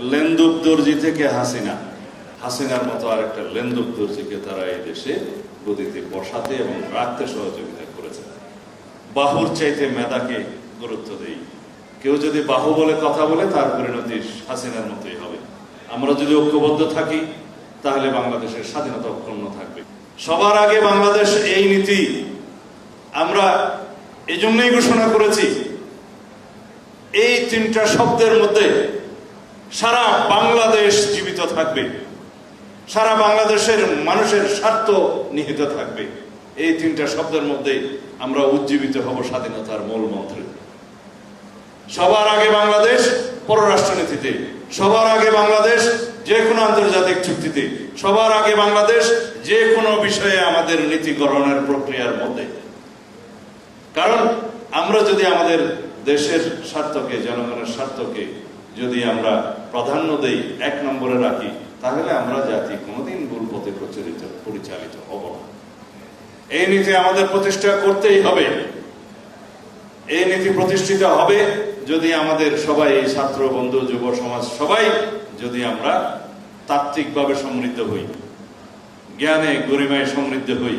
লেন্দুক দর্জি থেকে হাসিনা। হাসিনার মতো আরেকটা লেন্দুক দর্জিকে তারা এই দেশে গদিতে বসাতে এবং রাখতে সহযোগিতা করেছে। বাহুর চাইতে মেধাকে গুরুত্ব দেই। কেউ যদি বাহু বলে কথা বলে, তার পরিণতি হাসিনার মতোই হবে। আমরা যদি ঐক্যবদ্ধ থাকি, তাহলে বাংলাদেশের স্বাধীনতা অক্ষুণ্ণ থাকবে। সবার আগে বাংলাদেশ এই নীতি আমরা এই জন্যই ঘোষণা করেছি। এই তিনটা শব্দের মধ্যে সারা বাংলাদেশ জীবিত থাকবে। সারা বাংলাদেশের মানুষের স্বার্থ নিহিত থাকবে। এই তিনটা শব্দের মধ্যে আমরা উজ্জীবিত হব স্বাধীনতার মূল মন্ত্রে। সবার আগে বাংলাদেশ পররাষ্ট্রনীতিতে, সবার আগে বাংলাদেশ যে কোনো আন্তর্জাতিক চুক্তিতে, সবার আগে বাংলাদেশ যে কোনো বিষয়ে আমাদের নীতি গ্রহণের প্রক্রিয়ার মধ্যে। কারণ আমরা যদি আমাদের দেশের স্বার্থকে, জনগণের স্বার্থকে যদি আমরা প্রাধান্য দেই এক নম্বরে রাখি, তাহলে আমরা জাতি কোনোদিন ভুল পথে প্রচলিত, পরিচালিত হব না। এই নীতি আমাদের প্রতিষ্ঠা করতেই হবে। এই নীতি প্রতিষ্ঠিত হবে যদি আমাদের সবাই এই ছাত্র, বন্ধু, যুব সমাজ সবাই যদি আমরা তাত্ত্বিকভাবে সমৃদ্ধ হই, জ্ঞানে, গরিমায় সমৃদ্ধ হই,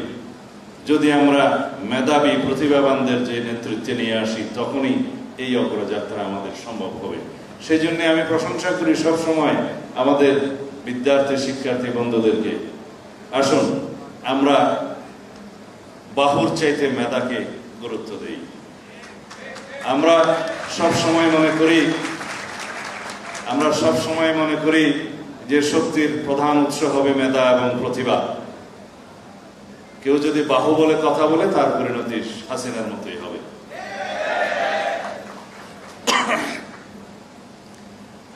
যদি আমরা মেধাবী প্রতিভাবানদের যে নেতৃত্বে নিয়ে আসি, তখনই এই অগ্রযাত্রা আমাদের সম্ভব হবে। সেই জন্য আমি প্রশংসা করি সব সময় আমাদের বিদ্যার্থী শিক্ষার্থী বন্ধুদেরকে। আসুন, আমরা বাহুর চাইতে মেধাকে গুরুত্ব দেই। আমরা সব সময় মনে করি, আমরা সব সময় মনে করি যে শক্তির প্রধান উৎস হবে মেধা এবং প্রতিভা। কেউ যদি বাহু বলে কথা বলে, তার পরিণতি হাসিনার মতোই হবে।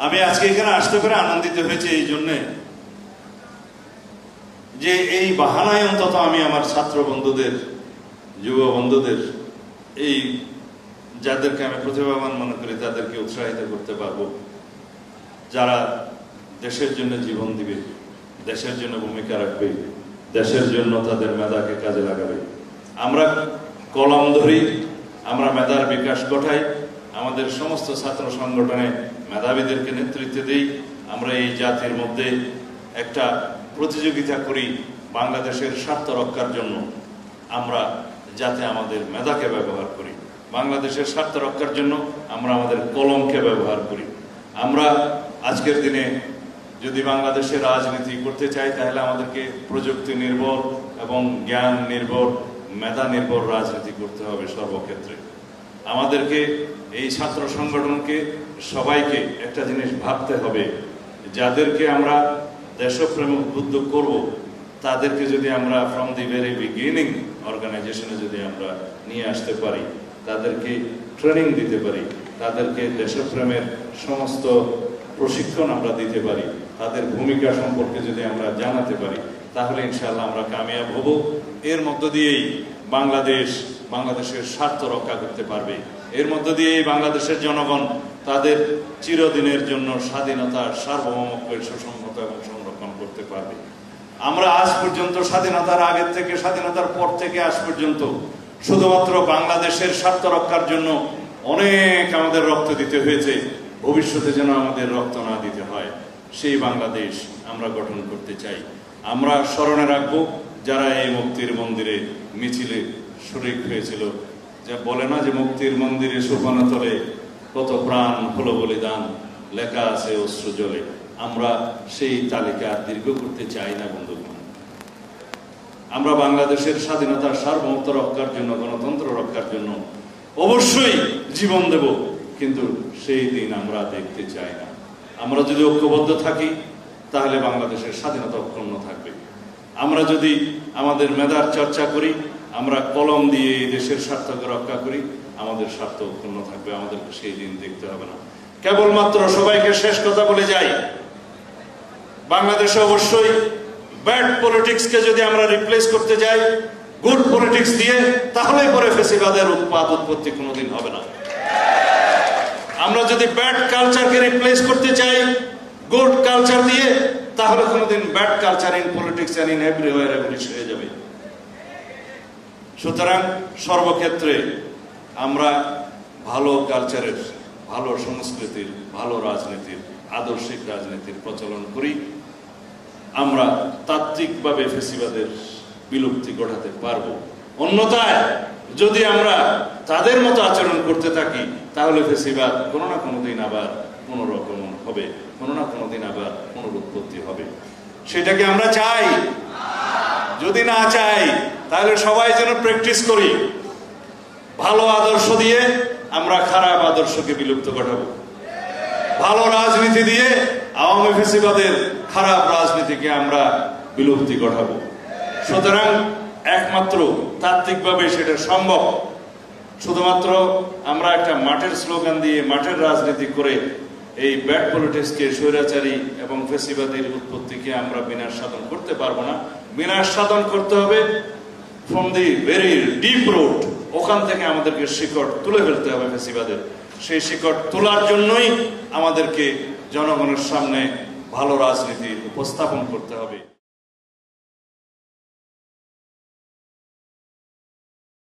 আমি আজকে এখানে আসতে পেরে আনন্দিত হয়েছে এই জন্যে যে এই বাহানায় অন্তত আমি আমার ছাত্র বন্ধুদের, যুব বন্ধুদের, এই যাদেরকে আমি প্রতিভাবান মনে করি, তাদেরকে উৎসাহিত করতে পারব। যারা দেশের জন্য জীবন দিবে, দেশের জন্য ভূমিকা রাখবে, দেশের জন্য তাদের মেধাকে কাজে লাগাবে। আমরা কলম ধরি, আমরা মেধার বিকাশ ঘটাই, আমাদের সমস্ত ছাত্র সংগঠনে মেধাবীদেরকে নেতৃত্ব দিই, আমরা এই জাতির মধ্যে একটা প্রতিযোগিতা করি বাংলাদেশের স্বার্থ রক্ষার জন্য। আমরা যাতে আমাদের মেধাকে ব্যবহার করি। বাংলাদেশের স্বার্থ রক্ষার জন্য আমরা আমাদের কলমকে ব্যবহার করি। আমরা আজকের দিনে যদি বাংলাদেশের রাজনীতি করতে চাই, তাহলে আমাদেরকে প্রযুক্তি নির্ভর এবং জ্ঞান নির্ভর, মেধা নির্ভর রাজনীতি করতে হবে সর্বক্ষেত্রে। আমাদেরকে, এই ছাত্র সংগঠনকে, সবাইকে একটা জিনিস ভাবতে হবে। যাদেরকে আমরা দেশপ্রেম উদ্বুদ্ধ করব, তাদেরকে যদি আমরা ফ্রম দি ভেরি বিগিনিং অর্গানাইজেশনে যদি আমরা নিয়ে আসতে পারি, তাদেরকে ট্রেনিং দিতে পারি, তাদেরকে দেশপ্রেমের সমস্ত প্রশিক্ষণ আমরা দিতে পারি, তাদের ভূমিকা সম্পর্কে যদি আমরা জানাতে পারি, তাহলে ইনশাআল্লাহ আমরা কামিয়াব হব। এর মধ্য দিয়েই বাংলাদেশ বাংলাদেশের স্বার্থ রক্ষা করতে পারবে। এর মধ্য দিয়েই বাংলাদেশের জনগণ তাদের চিরদিনের জন্য স্বাধীনতা সার্বভৌমত্বের সুসংহত এবং সংরক্ষণ করতে পারবে। আমরা আজ পর্যন্ত স্বাধীনতার আগের থেকে, স্বাধীনতার পর থেকে আজ পর্যন্ত শুধুমাত্র বাংলাদেশের স্বার্থ রক্ষার জন্য অনেক আমাদের রক্ত দিতে হয়েছে। ভবিষ্যতে যেন আমাদের রক্ত না দিতে হয়। সেই বাংলাদেশ আমরা গঠন করতে চাই। আমরা স্মরণে রাখব যারা এই মুক্তির মন্দিরে মিছিলে শরিক হয়েছিল। যা বলে না যে মুক্তির মন্দিরে সোপানা তলে কত প্রাণ হলো বলিদান, লেখা আছে অশ্রু জলে। আমরা সেই তালিকা দীর্ঘ করতে চাই না, বন্ধুগণ। আমরা বাংলাদেশের স্বাধীনতার সার্বভৌমত্ব রক্ষার জন্য, গণতন্ত্র রক্ষার জন্য অবশ্যই জীবন দেব, কিন্তু সেই দিন আমরা দেখতে চাই না। আমরা যদি ঐক্যবদ্ধ থাকি, তাহলে বাংলাদেশের স্বাধীনতা অক্ষুণ্ণ থাকবে। আমরা যদি আমাদের মেধার চর্চা করি আমরা কলম দিয়ে এই দেশের স্বার্থকে রক্ষা করি, আমাদের স্বার্থ উৎপন্ন থাকবে, আমাদেরকে সেই দিন দেখতে হবে না। কেবলমাত্র সবাইকে শেষ কথা বলে যাই। বাংলাদেশে অবশ্যই ব্যাড পলিটিক্সকে যদি আমরা রিপ্লেস করতে যাই গুড পলিটিক্স দিয়ে তাহলে পরে ফেসিবাদের উৎপাদ উৎপত্তি কোনোদিন হবে না। আমরা যদি ব্যাড কালচারকে রিপ্লেস করতে চাই গুড কালচার দিয়ে, তাহলে কোনোদিন bad culture in politics and in everywhere এভরিশ হয়ে যাবে। সুতরাং সর্বক্ষেত্রে আমরা ভালো কালচারের, ভালো সংস্কৃতির, ভালো রাজনীতির, আদর্শিক রাজনীতির প্রচলন করি। আমরা তাত্ত্বিকভাবে ফেসিবাদের বিলুপ্তি ঘটাতে পারব। অন্যথায় যদি আমরা তাদের মতো আচরণ করতে থাকি, তাহলে ফেসিবাদ কোনো না কোনো দিন আবার পুনরগমন হবে, কোনো না কোনো দিন আবার পুনরুৎপত্তি হবে। সেটাকে আমরা চাই। যদি না চাই তাহলে সবাই যেন প্র্যাকটিস করি। ভালো আদর্শ দিয়ে আমরা খারাপ আদর্শকে বিলুপ্ত ঘটাবো। ভালো রাজনীতি দিয়ে আওয়ামী ফেসিবাদের খারাপ রাজনীতিকে আমরা বিলুপ্তি ঘটাবো। সুতরাং একমাত্র তাত্ত্বিকভাবে সেটা সম্ভব। শুধুমাত্র আমরা একটা মাঠের স্লোগান দিয়ে মাঠের রাজনীতি করে এই ব্যাড পলিটিক্সকে, স্বৈরাচারী এবং ফেসিবাদের উৎপত্তিকে আমরা বিনাশ সাধন করতে পারব না। বিনাশ সাধন করতে হবে from the very deep road ওখান থেকে আমাদেরকে শিকড় তুলে ফেলতে হবে ফেসিবাদের। সেই শিকড় তোলার জন্যই আমাদেরকে জনগণের সামনে ভালো রাজনীতি উপস্থাপন করতে হবে।